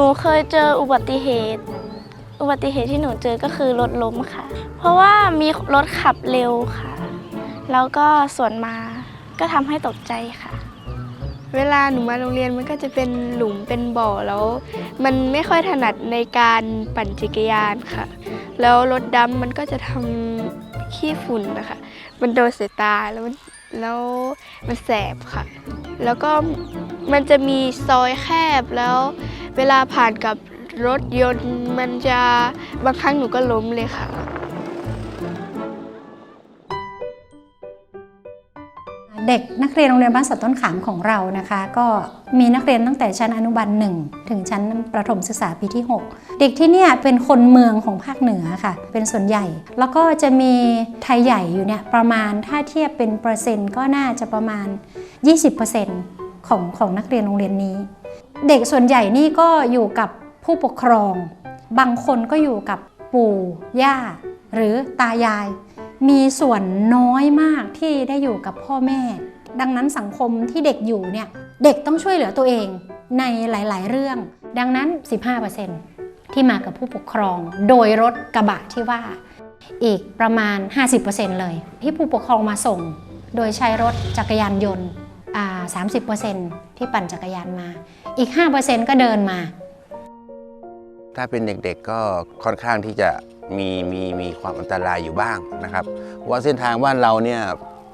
นูเคยเจออุบัติเหตุ อุบัติเหตุที่หนูเจอก็คือรถล้มค่ะ เพราะว่ามีรถขับเร็วค่ะ แล้วก็สวนมาก็ทำให้ตกใจค่ะ เวลาหนูมาโรงเรียนมันก็จะเป็นหลุมเป็นบ่อแล้ว มันไม่ค่อยถนัดในการปั่นจักรยานค่ะ แล้วรถดำมันก็จะทำขี้ฝุ่นนะคะ มันโดนสายตาแล้วมันแล้วมันแสบค่ะ แล้วก็มันจะมีซอยแคบแล้ว เวลาผ่านกับรถยนต์มันจะบางครั้งหนูก็ล้มเลยค่ะ เด็กนักเรียนโรงเรียนบ้านสัตว์ต้นขามของเรานะคะ ก็มีนักเรียนตั้งแต่ชั้นอนุบาลหนึ่งถึงชั้นประถมศึกษาปีที่ 6 เด็กที่เนี่ยเป็นคนเมืองของภาคเหนือค่ะ เป็นส่วนใหญ่ แล้วก็จะมีไทยใหญ่อยู่เนี่ยประมาณถ้าเทียบเป็นเปอร์เซ็นต์ก็น่าจะประมาณ 20%ของของนักเรียนโรงเรียนนี้ เด็กส่วนใหญ่นี่ก็อยู่กับผู้ปกครอง บางคนก็อยู่กับปู่ย่า หรือตายาย มีส่วนน้อยมากที่ได้อยู่กับพ่อแม่ ดังนั้นสังคมที่เด็กอยู่เนี่ยเด็กต้องช่วยเหลือตัวเองในหลาย ๆ เรื่อง ดังนั้น 15%ที่มากับผู้ปกครอง โดยรถกระบะที่ว่า อีกประมาณ 50%เลย ที่ผู้ปกครองมาส่ง โดยใช้รถจักรยานยนต์30% ที่ปั่นจักรยานมา อีก 5%ก็เดินมา ถ้าเป็นเด็กๆก็ค่อนข้างที่จะมีมีมีความอันตรายอยู่บ้างนะครับเพราะว่าเส้นทางบ้านเราเนี่ย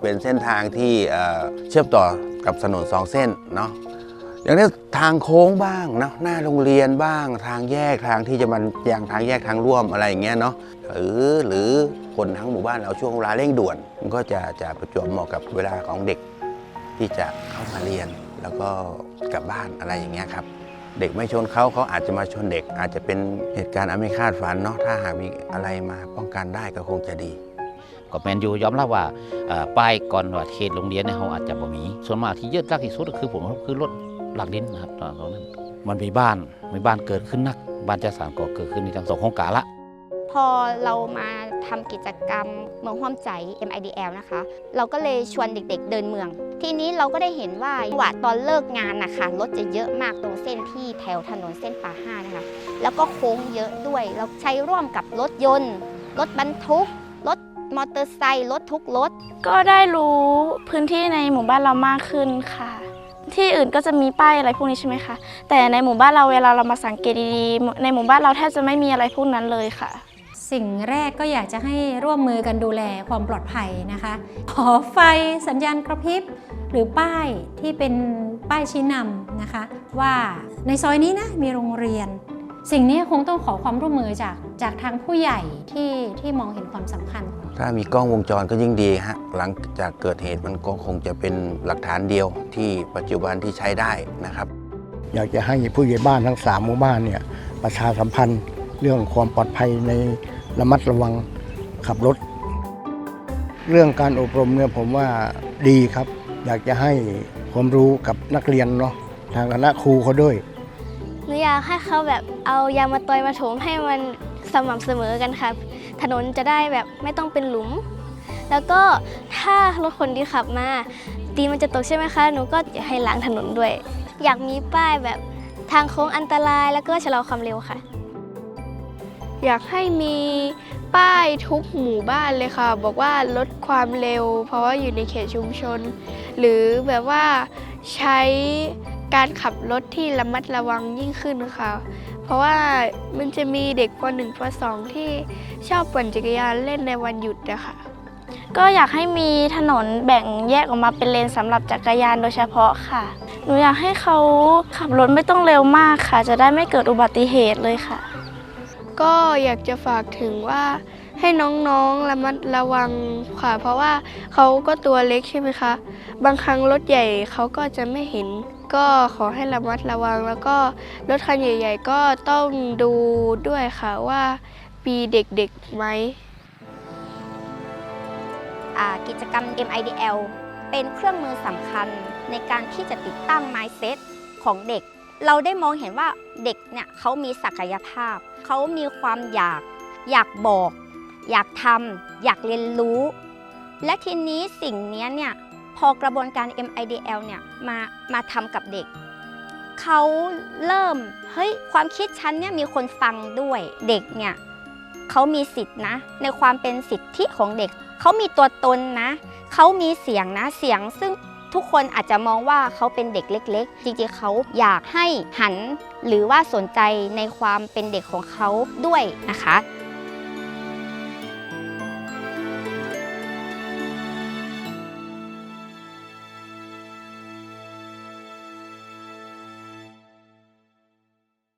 เป็นเส้นทางที่เชื่อมต่อกับถนนสองเส้นเนาะอย่างนี้ทางโค้งบ้างเนาะหน้าโรงเรียนบ้าง ทางแยกทางที่จะมันอย่างทางแยกทางร่วมอะไรอย่างเงี้ยเนาะหรือหรือคนทั้งหมู่บ้านเราช่วงเวลาเร่งด่วน มันก็จะจะประจวบเหมาะกับเวลาของเด็กที่จะเข้ามาเรียน แล้วก็กลับบ้านอะไรอย่างเงี้ยครับ เด็กไม่ชนเขาเขาอาจจะมาชนเด็ก อาจจะเป็นเหตุการณ์อันไม่คาดฝันเนาะถ้าหากมีอะไรมาป้องกันได้ก็คงจะดีก็แมนยูยอมรับว่าป้ายก่อนว่าเขตโรงเรียนเนี่ยเขาอาจจะบ่มี ส่วนมากที่เยอะรักที่สุดก็คือผมคือรถหลักดินนะครับตอนนั้นมันมีบ้านมีบ้านเกิดขึ้นนัก บ้านจัดสรรก็เกิดขึ้นในทั้งสองโครงการละ พอเรามาทำกิจกรรมเมืองห้อมใจ MIDL นะคะ เราก็เลยชวนเด็กๆ เดินเมือง ทีนี้เราก็ได้เห็นว่าจังหวะตอนเลิกงานนะคะรถจะเยอะมากตรงเส้นที่แถวถนนเส้นป่าห้านะคะ แล้วก็โค้งเยอะด้วย เราใช้ร่วมกับรถยนต์ รถบรรทุก รถมอเตอร์ไซค์รถทุกรถ ก็ได้รู้พื้นที่ในหมู่บ้านเรามากขึ้นค่ะที่อื่นก็จะมีป้ายอะไรพวกนี้ใช่ไหมคะ แต่ในหมู่บ้านเราเวลาเรามาสังเกตดีๆ ในหมู่บ้านเราแทบจะไม่มีอะไรพวกนั้นเลยค่ะ สิ่งแรกก็อยากจะให้ร่วมมือกันดูแลความปลอดภัยนะคะ ขอไฟสัญญาณกระพริบ หรือป้ายที่เป็นป้ายชี้นำนะคะ ว่าในซอยนี้นะมีโรงเรียน สิ่งนี้คงต้องขอความร่วมมือจากจากทางผู้ใหญ่ที่ที่มองเห็นความสำคัญ ถ้ามีกล้องวงจรก็ยิ่งดีฮะหลังจากเกิดเหตุมันก็คงจะเป็นหลักฐานเดียวที่ปัจจุบันที่ใช้ได้นะครับ อยากจะให้ผู้ใหญ่บ้านทั้งสามหมู่บ้านเนี่ยประชาสัมพันธ์เรื่องความปลอดภัยใน ระมัดระวังขับรถ เรื่องการอบรมเนี่ยผมว่าดีครับ อยากจะให้ความรู้กับนักเรียนเนาะทางคณะครูเขาด้วยหนูอยากให้เขาแบบเอายางมาตอยมาถมให้มันสม่ำเสมอกันครับถนนจะได้แบบไม่ต้องเป็นหลุม แล้วก็ถ้ารถคนที่ขับมาตีมันจะตกใช่ไหมคะ หนูก็ให้ล้างถนนด้วย อยากมีป้ายแบบทางโค้งอันตรายแล้วก็ชะลอความเร็วค่ะ อยากให้มีป้ายทุกหมู่บ้านเลยค่ะ บอกว่าลดความเร็ว เพราะว่าอยู่ในเขตชุมชน หรือแบบว่าใช้การขับรถที่ระมัดระวังยิ่งขึ้นค่ะ เพราะว่ามันจะมีเด็กป .1 ป .2 ที่ชอบปั่นจักรยานเล่นในวันหยุดอะค่ะก็อยากให้มีถนนแบ่งแยกออกมาเป็นเลนสำหรับจักรยานโดยเฉพาะค่ะ หนูอยากให้เขาขับรถไม่ต้องเร็วมากค่ะ จะได้ไม่เกิดอุบัติเหตุเลยค่ะ ก็อยากจะฝากถึงว่าให้น้องๆระมัดระวังค่ะ เพราะว่าเขาก็ตัวเล็กใช่ไหมคะ บางครั้งรถใหญ่เขาก็จะไม่เห็น ก็ขอให้ระมัดระวัง แล้วก็รถคันใหญ่ ๆ ก็ต้องดูด้วยค่ะว่ามีเด็กๆไหมกิจกรรม MIDL เป็นเครื่องมือสำคัญในการที่จะติดตั้ง mindset ของเด็ก เราได้มองเห็นว่าเด็กเนี่ยเขามีศักยภาพ เขามีความอยาก อยากบอก อยากทำอยากเรียนรู้ และทีนี้สิ่งนี้เนี่ยพอกระบวนการ MIDL เนี่ยมามาทำกับเด็ก เขาเริ่มเฮ้ยความคิดฉันเนี่ยมีคนฟังด้วยเด็กเนี่ยเขามีสิทธินะ ในความเป็นสิทธิของเด็ก เขามีตัวตนนะ เขามีเสียงนะเสียงซึ่ง ทุกคนอาจจะมองว่าเขาเป็นเด็กเล็ก ๆ จริงๆเขาอยากให้หัน หรือว่าสนใจในความเป็นเด็กของเขาด้วยนะคะ